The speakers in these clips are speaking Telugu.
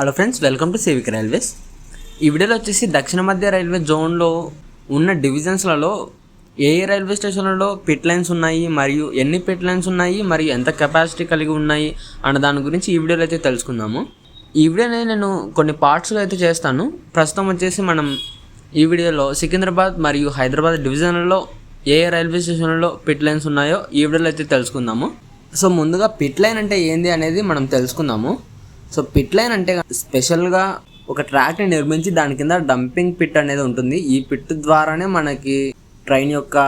Hello friends welcome to civic railways ఈ వీడియోలో వచ్చేసి దక్షిణ మధ్య రైల్వే జోన్లో ఉన్న డివిజన్స్లలో ఏ ఏ రైల్వే స్టేషన్లలో పిట్ లైన్స్ ఉన్నాయి మరియు ఎన్ని పిట్ లైన్స్ ఉన్నాయి మరియు ఎంత కెపాసిటీ కలిగి ఉన్నాయి అన్న దాని గురించి ఈ వీడియోలో అయితే తెలుసుకుందాము. ఈ వీడియోని నేను కొన్ని పార్ట్స్లో అయితే చేస్తాను. ప్రస్తుతం వచ్చేసి మనం ఈ వీడియోలో సికింద్రాబాద్ మరియు హైదరాబాద్ డివిజన్లలో ఏ ఏ రైల్వే స్టేషన్లలో పిట్ లైన్స్ ఉన్నాయో ఈ వీడియోలో అయితే తెలుసుకుందాము. సో ముందుగా పిట్ లైన్ అంటే ఏంది అనేది మనం తెలుసుకుందాము. సో పిట్ లైన్ అంటే స్పెషల్గా ఒక ట్రాక్ని నిర్మించి దాని కింద డంపింగ్ పిట్ అనేది ఉంటుంది. ఈ పిట్ ద్వారానే మనకి ట్రైన్ యొక్క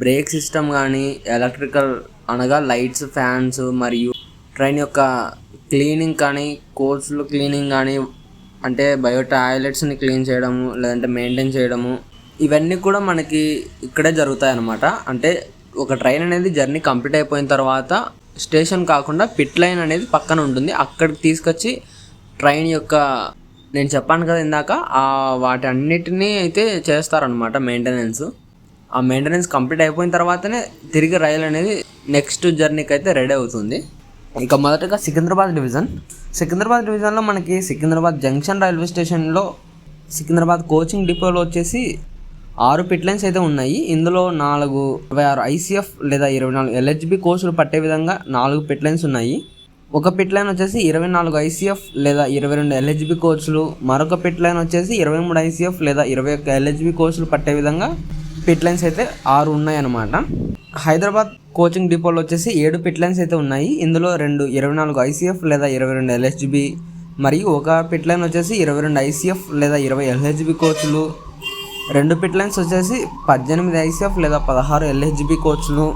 బ్రేక్ సిస్టమ్ కానీ ఎలక్ట్రికల్ అనగా లైట్స్ ఫ్యాన్స్ మరియు ట్రైన్ యొక్క క్లీనింగ్ కానీ కోచ్లు క్లీనింగ్ కానీ అంటే బయో టాయిలెట్స్ని క్లీన్ చేయడము లేదంటే మెయింటైన్ చేయడము ఇవన్నీ కూడా మనకి ఇక్కడే జరుగుతాయి అన్నమాట అంటే ఒక ట్రైన్ అనేది జర్నీ కంప్లీట్ అయిపోయిన తర్వాత స్టేషన్ కాకుండా పిట్ లైన్ అనేది పక్కన ఉంటుంది. అక్కడికి తీసుకొచ్చి ట్రైన్ యొక్క నేను చెప్పాను కదా ఇందాక ఆ వాటి అన్నిటినీ అయితే చేస్తారనమాట మెయింటెనెన్స్ ఆ మెయింటెనెన్స్ కంప్లీట్ అయిపోయిన తర్వాతనే తిరిగి రైలు అనేది నెక్స్ట్ జర్నీకి అయితే రెడీ అవుతుంది. ఇక మొదటగా సికింద్రాబాద్ డివిజన్ సికింద్రాబాద్ డివిజన్లో మనకి సికింద్రాబాద్ జంక్షన్ రైల్వే స్టేషన్లో సికింద్రాబాద్ కోచింగ్ డిపోలో వచ్చేసి ఆరు పిట్ లైన్స్ అయితే ఉన్నాయి. ఇందులో నాలుగు ఇరవై ఆరు ఐసీఎఫ్ లేదా ఇరవై నాలుగు ఎల్హెచ్బి కోర్సులు పట్టే విధంగా నాలుగు పిట్ లైన్స్ ఉన్నాయి. ఒక పిట్ లైన్ వచ్చేసి ఇరవై నాలుగు ఐసీఎఫ్ లేదా ఇరవై రెండు ఎల్హెచ్బి కోర్సులు. మరొక పిట్ లైన్ వచ్చేసి ఇరవై మూడు ఐసీఎఫ్ లేదా ఇరవై ఒక్క ఎల్హెచ్బి కోర్సులు పట్టే విధంగా పిట్ లైన్స్ అయితే ఆరు ఉన్నాయన్నమాట. హైదరాబాద్ కోచింగ్ డిపోలో వచ్చేసి ఏడు పిట్ లైన్స్ అయితే ఉన్నాయి. ఇందులో రెండు ఇరవై నాలుగు ఐసీఎఫ్ లేదా ఇరవై రెండు ఎల్హెచ్బి మరియు ఒక పిట్ లైన్ వచ్చేసి ఇరవై రెండు ఐసీఎఫ్ లేదా ఇరవై ఎల్హెచ్బి కోచ్లు రెండు పిట్ లైన్స్ వచ్చేసి పద్దెనిమిది ఐసీఎఫ్ లేదా పదహారు ఎల్హెచ్బి కోచ్లు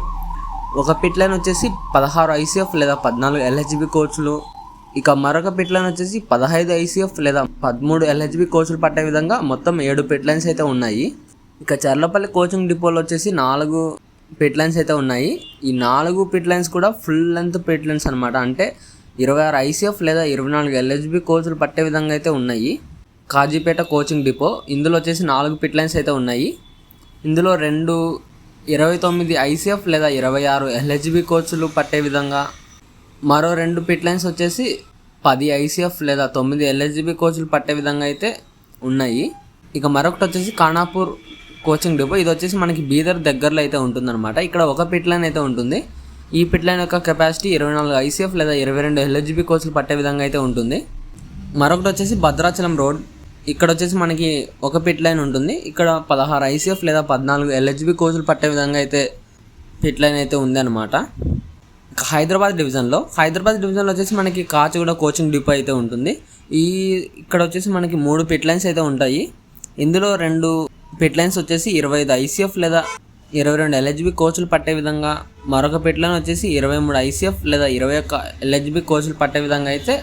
ఒక పిట్ లైన్ వచ్చేసి పదహారు ఐసీఎఫ్ లేదా పద్నాలుగు ఎల్హెచ్బి కోచ్లు ఇక మరొక పిట్ లైన్ వచ్చేసి పదహైదు ఐసీఎఫ్ లేదా పదమూడు ఎల్హెచ్బి కోచ్లు పట్టే విధంగా మొత్తం ఏడు పిట్ లైన్స్ అయితే ఉన్నాయి. ఇక చర్లపల్లి కోచింగ్ డిపోలో వచ్చేసి నాలుగు పిట్ లైన్స్ అయితే ఉన్నాయి. ఈ నాలుగు పిట్ లైన్స్ కూడా ఫుల్ లెంత్ పిట్ లైన్స్ అనమాట అంటే ఇరవై ఆరు ఐసీఎఫ్ లేదా ఇరవై నాలుగు ఎల్హెచ్బి కోచ్లు పట్టే విధంగా అయితే ఉన్నాయి. Kazipet coaching depot. ఇందులో వచ్చేసి నాలుగు పిట్ లైన్స్ అయితే ఉన్నాయి. ఇందులో రెండు ఇరవై తొమ్మిది ఐసీఎఫ్ లేదా ఇరవై ఆరు ఎల్హెచ్బి కోచ్లు పట్టే విధంగా. మరో రెండు పిట్ లైన్స్ వచ్చేసి పది ఐసీఎఫ్ లేదా తొమ్మిది ఎల్హెచ్బి కోచ్లు పట్టే విధంగా అయితే ఉన్నాయి. ఇక మరొకటి వచ్చేసి ఖానాపూర్ కోచింగ్ డిపో. ఇది వచ్చేసి మనకి బీదర్ దగ్గరలో అయితే ఉంటుందన్నమాట. ఇక్కడ ఒక పిట్ లైన్ అయితే ఉంటుంది. ఈ పిట్ లైన్ యొక్క కెపాసిటీ ఇరవై నాలుగు ఐసీఎఫ్ లేదా ఇరవై రెండు ఎల్హెచ్బి కోచ్లు పట్టే విధంగా అయితే ఉంటుంది. మరొకటి వచ్చేసి భద్రాచలం రోడ్. ఇక్కడ వచ్చేసి మనకి ఒక పిట్ లైన్ ఉంటుంది. ఇక్కడ పదహారు ఐసీఎఫ్ లేదా పద్నాలుగు ఎల్హెచ్బి కోచ్లు పట్టే విధంగా అయితే పిట్ లైన్ అయితే ఉంది అనమాట హైదరాబాద్ డివిజన్లో హైదరాబాద్ డివిజన్లో వచ్చేసి మనకి కాచిగూడ కోచింగ్ డిపో అయితే ఉంటుంది. ఈ ఇక్కడ వచ్చేసి మనకి మూడు పిట్ లైన్స్ అయితే ఉంటాయి. ఇందులో రెండు పిట్ లైన్స్ వచ్చేసి ఇరవై ఐదు ఐసీఎఫ్ లేదా ఇరవై రెండు ఎల్హెచ్బి కోచ్లు పట్టే విధంగా మరొక పిట్ లైన్ వచ్చేసి ఇరవై మూడు ఐసీఎఫ్ లేదా ఇరవై ఒక్క ఎల్హెచ్బి కోచ్లు పట్టే విధంగా అయితే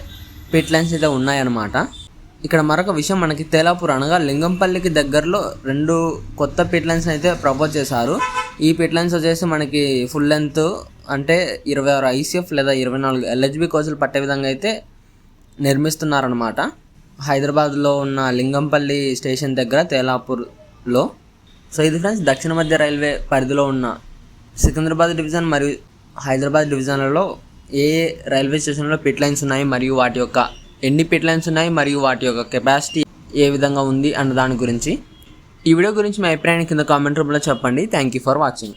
పిట్ లైన్స్ అయితే ఉన్నాయన్నమాట. ఇక్కడ మరొక విషయం మనకి తేలాపూర్ అనగా లింగంపల్లికి దగ్గరలో రెండు కొత్త పిట్ లైన్స్ అయితే ప్రపోజ్ చేశారు. ఈ పిట్ లైన్స్ వచ్చేసి మనకి ఫుల్ లెంత్ అంటే ఇరవై ఆరు ఐసీఎఫ్ లేదా ఇరవై నాలుగు ఎల్హెచ్బి కోచ్లు పట్టే విధంగా అయితే నిర్మిస్తున్నారనమాట హైదరాబాద్లో ఉన్న లింగంపల్లి స్టేషన్ దగ్గర తేలాపూర్లో. సో ఇది ఫ్రెండ్స్ దక్షిణ మధ్య రైల్వే పరిధిలో ఉన్న సికింద్రాబాద్ డివిజన్ మరియు హైదరాబాద్ డివిజన్లలో ఏ రైల్వే స్టేషన్లో పిట్ లైన్స్ ఉన్నాయి మరియు వాటి యొక్క ఎన్ని పిట్ లైన్స్ ఉన్నాయి మరియు వాటి యొక్క కెపాసిటీ ఏ విధంగా ఉంది అన్న దాని గురించి ఈ వీడియో గురించి మీ అభిప్రాయాన్ని కింద కామెంట్ రూపంలో చెప్పండి. Thank you for watching